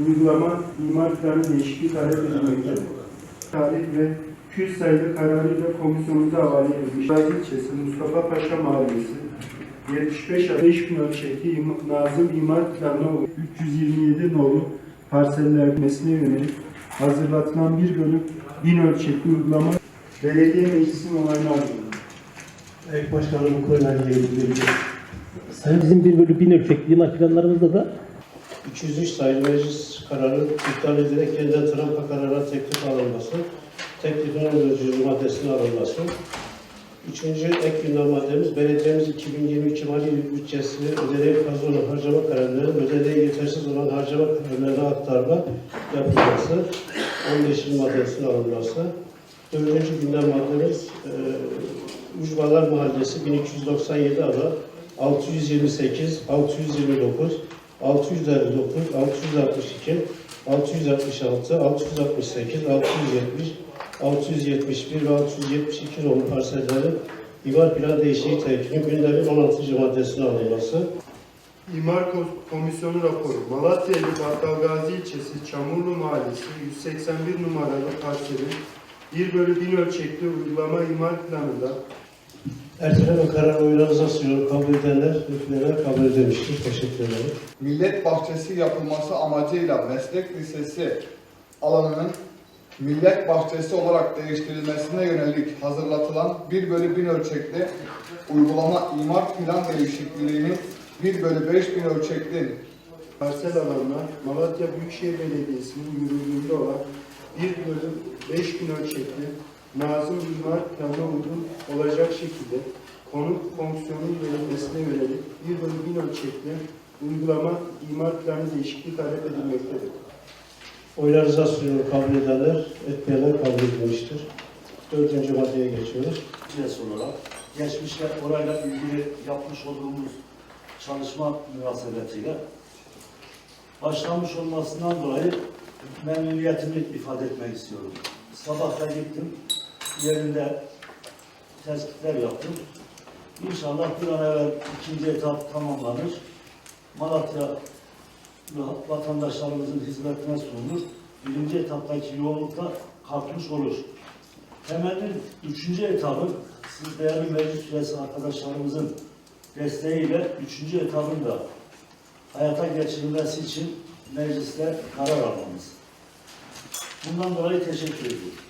uygulama imar planı değişikliği talep edilmektedir. Tarih ve 200 sayılı kararıyla komisyonumuza havale edilmiş. Gazi ilçesi Mustafa Paşa Mahallesi 75 adet 5000 ölçekli im- Nazım İmar Planı 327 nolu parsellenmesine yönelik hazırlatılan bir bölüm 1000 ölçekli uygulama belediye meclisinin onayını aldı. Ek Başkanım bu konuyla ilgili. Sayın bizim bir bölü bin ölçekli imar planlarımızda da 203 sayılı meclis kararı iptal edilerek yeniden Trump'a karara teklif alınması, teklifin öncü maddesine alınması. Üçüncü ek gündem maddemiz, belediyemiz 2022 mali bütçesini ödeneğe fazla olan harcama kararlarının ödeneğe yetersiz olan harcama kararlarına aktarma yapılması, 15. maddesine alınması. Dördüncü gündem maddemiz, e, Ucbalar Mahallesi 1297 ada 628, 629, 659, 662, 666, 668, 670, 671 ve 672 nolu parsellerin imar plan değişikliği teklifinin gündemin 16. maddesine alınması. İmar Ko- Komisyonu raporu Malatya ili Battal Gazi ilçesi Çamurlu Mahallesi 181 numaralı parselin 1 bölü 1000 ölçekli uygulama imar planında Erteleme kararı oylarınıza sunuyorum. Kabul edenler, hükümler kabul edilmiştir. Teşekkür ederim. millet bahçesi yapılması amacıyla meslek lisesi alanının millet bahçesi olarak değiştirilmesine yönelik hazırlatılan 1 bölü 1000 ölçekli uygulama imar plan değişikliğini 1 bölü 5000 ölçekli parsel alanına Malatya Büyükşehir Belediyesi'nin yürürlüğünde olan 1 bölü 5000 ölçekli Nazım İmar Planına uygun olacak şekilde konut fonksiyonun verilmesine yönelik 1 bölü 1000 ölçekli uygulama imar planı değişikliği talep edilmektedir. Oylarınıza sunuyorum. Kabul edenler, etmeyenler kabul edilmiştir. Dördüncü maddeye geçiyoruz. Cihaz olarak geçmişte orayla ilgili yapmış olduğumuz çalışma münasebetiyle başlamış olmasından dolayı memnuniyetimi ifade etmek istiyorum. Sabah da gittim, yerinde tespitler yaptım. İnşallah bir an evvel ikinci etap tamamlanır. Malatya vatandaşlarımızın hizmetine sunulur. Birinci etaptaki yoğunlukta kalkmış olur. Temelli üçüncü etabın, siz değerli meclis üyesi arkadaşlarımızın desteğiyle üçüncü etabın da hayata geçirilmesi için mecliste karar almamız. Bundan dolayı teşekkür ediyorum.